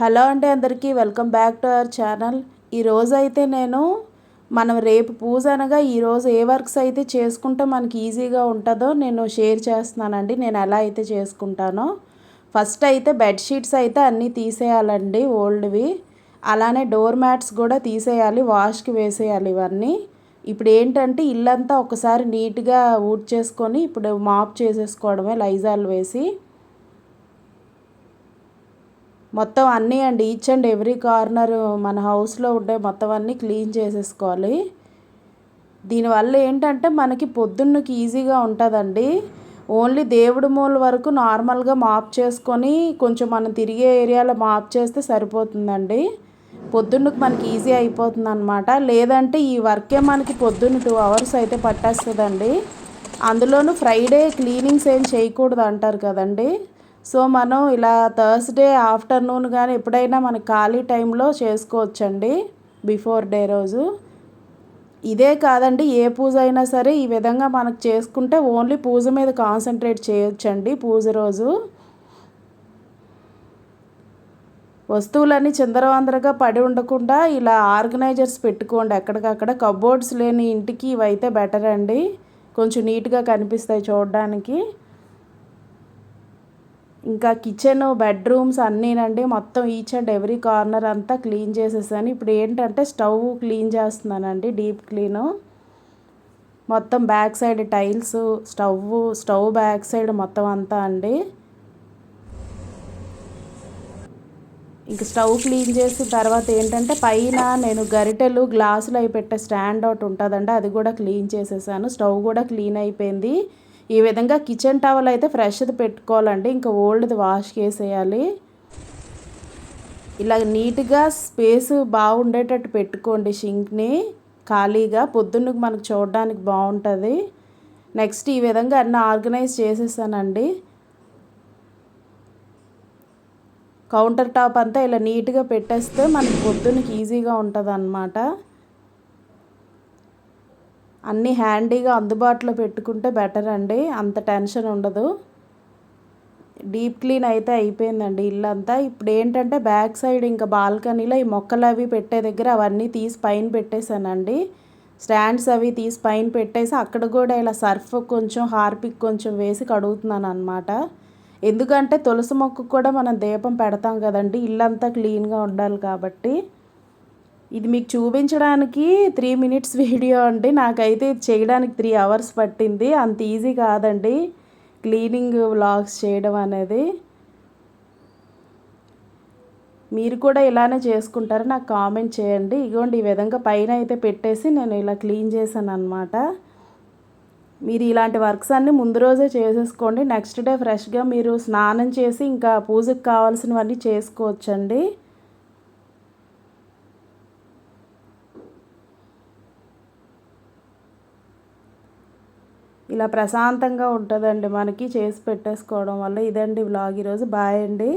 Hello అండి అందరికీ welcome back to our channel. ఈరోజు అయితే నేను మనం రేపు పూజ అనగా ఈరోజు ఏ వర్క్స్ అయితే చేసుకుంటే మనకి ఈజీగా ఉంటుందో నేను షేర్ చేస్తున్నానండి. నేను ఎలా అయితే చేసుకుంటానో. ఫస్ట్ అయితే బెడ్షీట్స్ అయితే అన్నీ తీసేయాలండి ఓల్డ్వి. అలానే డోర్ మ్యాట్స్ కూడా తీసేయాలి వాష్కి వేసేయాలి ఇవన్నీ. ఇప్పుడు ఏంటంటే ఇల్లంతా ఒకసారి నీట్గా ఊడ్ చేసుకొని ఇప్పుడు మాప్ చేసేసుకోవడమే లైజాల్ వేసి. మొత్తం అన్నీ అండి. ఈచ్ అండ్ ఎవ్రీ కార్నర్ మన హౌస్లో ఉండే మొత్తం అన్నీ క్లీన్ చేసేసుకోవాలి. దీనివల్ల ఏంటంటే మనకి పొద్దున్నకి ఈజీగా ఉంటుందండి. ఓన్లీ దేవుడి మూల వరకు నార్మల్గా మాప్ చేసుకొని కొంచెం మనం తిరిగే ఏరియాలో మాప్ చేస్తే సరిపోతుందండి. పొద్దున్నకు మనకి ఈజీ అయిపోతుంది అనమాట లేదంటే ఈ వర్కే మనకి పొద్దున్న టూ అవర్స్ అయితే పట్టేస్తుందండి. అందులోనూ ఫ్రైడే క్లీనింగ్స్ ఏం చేయకూడదు అంటారు కదండి. సో మనం ఇలా థర్స్డే ఆఫ్టర్నూన్ కానీ ఎప్పుడైనా మన ఖాళీ టైంలో చేసుకోవచ్చండి బిఫోర్ డే రోజు. ఇదే కాదండి ఏ పూజ అయినా సరే ఈ విధంగా మనకు చేసుకుంటే ఓన్లీ పూజ మీద కాన్సన్ట్రేట్ చేయొచ్చండి పూజ రోజు. వస్తువులన్నీ చిందరవందరగా పడి ఉండకుండా ఇలా ఆర్గనైజర్స్ పెట్టుకోండి. ఎక్కడికక్కడ కబోర్డ్స్ లేని ఇంటికి ఇవైతే బెటర్ అండి కొంచెం నీట్గా కనిపిస్తాయి చూడడానికి. ఇంకా కిచెన్ బెడ్రూమ్స్ అన్నీనండి మొత్తం ఈచ్ అండ్ ఎవ్రీ కార్నర్ అంతా క్లీన్ చేసేసాను. ఇప్పుడు ఏంటంటే స్టవ్ క్లీన్ చేస్తున్నానండి డీప్ క్లీను మొత్తం back side tiles stove stove back side మొత్తం అంతా అండి. ఇంక స్టవ్ క్లీన్ చేసిన తర్వాత ఏంటంటే పైన నేను గరిటెలు గ్లాసులు అవి పెట్టే స్టాండ్ అవుట్ ఉంటుందండి అది కూడా క్లీన్ చేసేసాను. స్టవ్ కూడా క్లీన్ అయిపోయింది. ఈ విధంగా కిచెన్ టవల్ అయితే ఫ్రెష్ది పెట్టుకోవాలండి. ఇంకా ఓల్డ్ది వాష్ చేసేయాలి. ఇలా నీట్గా స్పేస్ బాగుండేటట్టు పెట్టుకోండి షింక్ని. ఖాళీగా పొద్దున్న మనకు చూడడానికి బాగుంటుంది. నెక్స్ట్ ఈ విధంగా అన్నీ ఆర్గనైజ్ చేసేసానండి. కౌంటర్ టాప్ అంతా ఇలా నీట్గా పెట్టేస్తే మనకి పొద్దున్నకి ఈజీగా ఉంటుంది అన్నమాట అన్నీ హ్యాండీగా అందుబాటులో పెట్టుకుంటే బెటర్ అండి. అంత టెన్షన్ ఉండదు. డీప్ క్లీన్ అయితే అయిపోయిందండి ఇల్లంతా. ఇప్పుడు ఏంటంటే బ్యాక్ సైడ్ ఇంకా బాల్కనీలో ఈ మొక్కలు అవి పెట్టే దగ్గర అవన్నీ తీసి పైన పెట్టేశానండి. స్టాండ్స్ అవి తీసి పైన పెట్టేసి అక్కడ కూడా ఇలా సర్ఫ్ కొంచెం హార్పిక్ కొంచెం వేసి కడుగుతున్నాను అనమాట ఎందుకంటే తులసి మొక్కకు కూడా మనం దీపం పెడతాం కదండి. ఇల్లంతా క్లీన్గా ఉండాలి కాబట్టి. ఇది మీకు చూపించడానికి త్రీ మినిట్స్ వీడియో అండి. నాకైతే చేయడానికి త్రీ అవర్స్ పట్టింది. అంత ఈజీ కాదండి. క్లీనింగ్ వ్లాగ్స్ చేయడం అనేది. మీరు కూడా ఇలానే చేసుకుంటారు. నాకు కామెంట్ చేయండి. ఇగోండి ఈ విధంగా పైన అయితే పెట్టేసి నేను ఇలా క్లీన్ చేశాను అనమాట మీరు ఇలాంటి వర్క్స్ అన్నీ ముందు రోజే చేసేసుకోండి. నెక్స్ట్ డే ఫ్రెష్గా మీరు స్నానం చేసి ఇంకా పూజకు కావాల్సినవన్నీ చేసుకోవచ్చండి. ఇలా ప్రశాంతంగా ఉంటుందండి మనకి చేసి పెట్టేసుకోవడం వల్ల. ఇదండి వ్లాగ్ ఈరోజు. బాయ్ అండి.